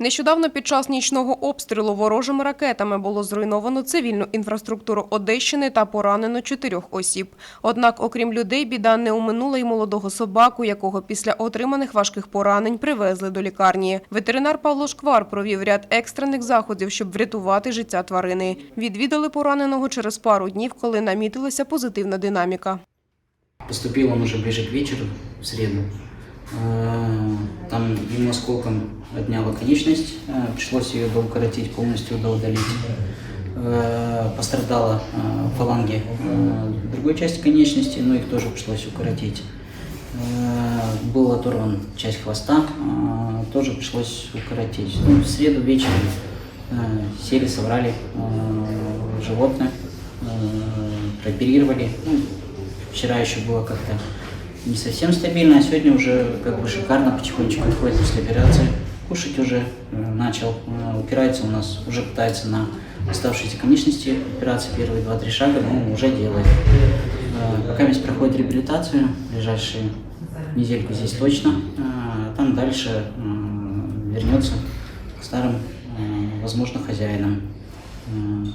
Нещодавно під час нічного обстрілу ворожими ракетами було зруйновано цивільну інфраструктуру Одещини та поранено чотирьох осіб. Однак, окрім людей, біда не оминула й молодого собаку, якого після отриманих важких поранень привезли до лікарні. Ветеринар Павло Шквар провів ряд екстрених заходів, щоб врятувати життя тварини. Відвідали пораненого через пару днів, коли намітилася позитивна динаміка. Поступил он уже ближе к вечеру, в среду. Э, Там ему осколком отняла конечность, э, пришлось ее доукоротить, полностью доудалить. Э, Пострадала фаланги другой части конечности, но их тоже пришлось укоротить. Был оторван часть хвоста, тоже пришлось укоротить. Ну, в среду вечером сели, собрали животное, прооперировали. Ну, Вчера еще было как-то не совсем стабильно, а сегодня уже как бы шикарно, потихонечку отходит после операции. Кушать уже э, начал, э, упирается у нас, уже пытается на оставшиеся конечности операции, первые два-три шага, но уже делает. Э, Пока здесь проходит реабилитацию, ближайшие недельку здесь точно, там дальше вернется к старым, возможно, хозяинам.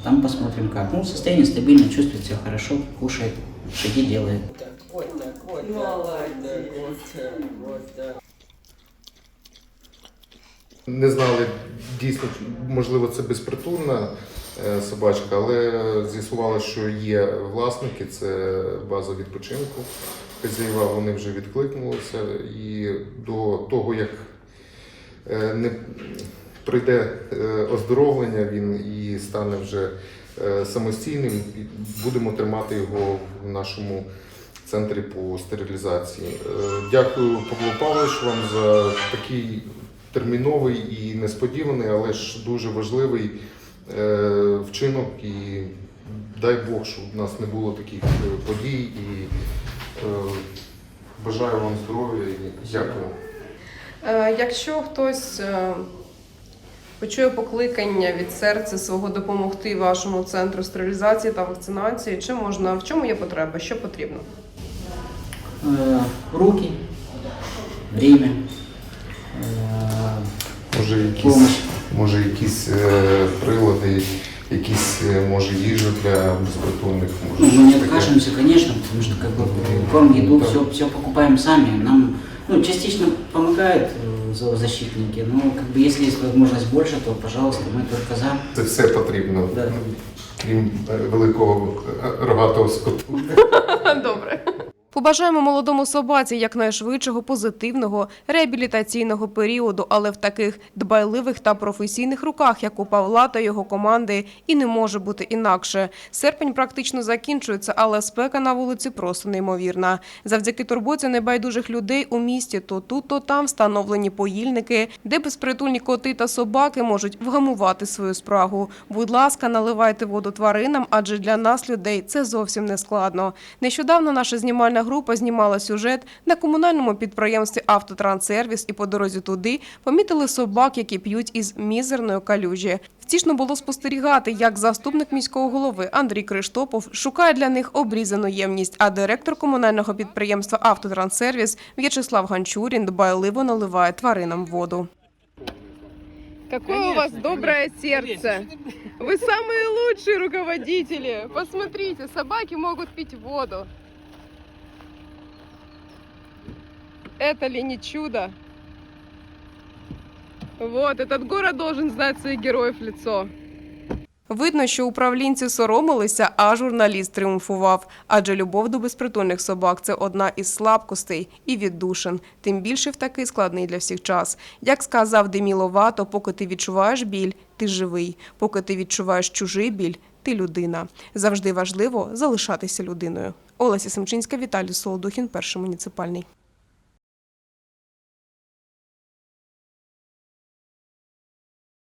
Там посмотрим как. Ну, состояние стабильно, чувствует себя хорошо, кушает, шаги делает. Не знали дійсно, можливо, це безпритульна е, собачка, але з'ясували, що є власники, це база відпочинку. Хазяєва вони вже відкликнулися, і до того, як е, не пройде е, оздоровлення, він і стане вже самостійним, будемо тримати його в нашому центрі по стерилізації. Е, Дякую, Павло Павлович, вам за такий терміновий і несподіваний, але ж дуже важливий е, вчинок. І дай Бог, щоб в нас не було таких е, подій. І бажаю вам здоров'я і дякую. Якщо хтось почує покликання від серця свого допомогти вашому центру стерилізації та вакцинації, чи можна в чому є потреба? Що потрібно? Э, Руки, время, э, Може, якісь, помощь. може, якісь е, прилади, якісь е, може їжа для безпритульних. Ну, Може, мы не щось таке. откажемся, конечно, потому что как бы корм, еду, Да. все, все покупаем сами. Нам ну, частично помогают э, зоозащитники, но как бы если есть возможность больше, то, пожалуйста, мы только за. Це все потрібно, Да. крім е, великого е, рогатого скоту. Добре. Побажаємо молодому собаці якнайшвидшого позитивного реабілітаційного періоду, але в таких дбайливих та професійних руках, як у Павла та його команди, і не може бути інакше. Серпень практично закінчується, але спека на вулиці просто неймовірна. Завдяки турботі небайдужих людей у місті то тут, то там встановлені поїльники, де безпритульні коти та собаки можуть вгамувати свою спрагу. Будь ласка, наливайте воду тваринам, адже для нас, людей, це зовсім не складно. Нещодавно наша знімальна група знімала сюжет на комунальному підприємстві Автотранссервіс і по дорозі туди помітили собак, які п'ють із мізерної калюжі. Втішно було спостерігати, як заступник міського голови Андрій Криштопов шукає для них обрізану ємність, а директор комунального підприємства Автотранссервіс В'ячеслав Ганчурін дбайливо наливає тваринам воду. Какое у вас доброе сердце! Вы самые лучшие руководители! Посмотрите, собаки могут пить воду. Это ли не чудо? Вот, этот город должен знать своих героев лицо. Видно, що управлінці соромилися, а журналіст тріумфував. Адже любов до безпритульних собак це одна із слабкостей і віддушин, тим більше в такий складний для всіх час. Як сказав Демі Ловато, поки ти відчуваєш біль, ти живий. Поки ти відчуваєш чужий біль, ти людина. Завжди важливо залишатися людиною. Олеся Семчинська, Віталій Солодухін, перший муніципальний.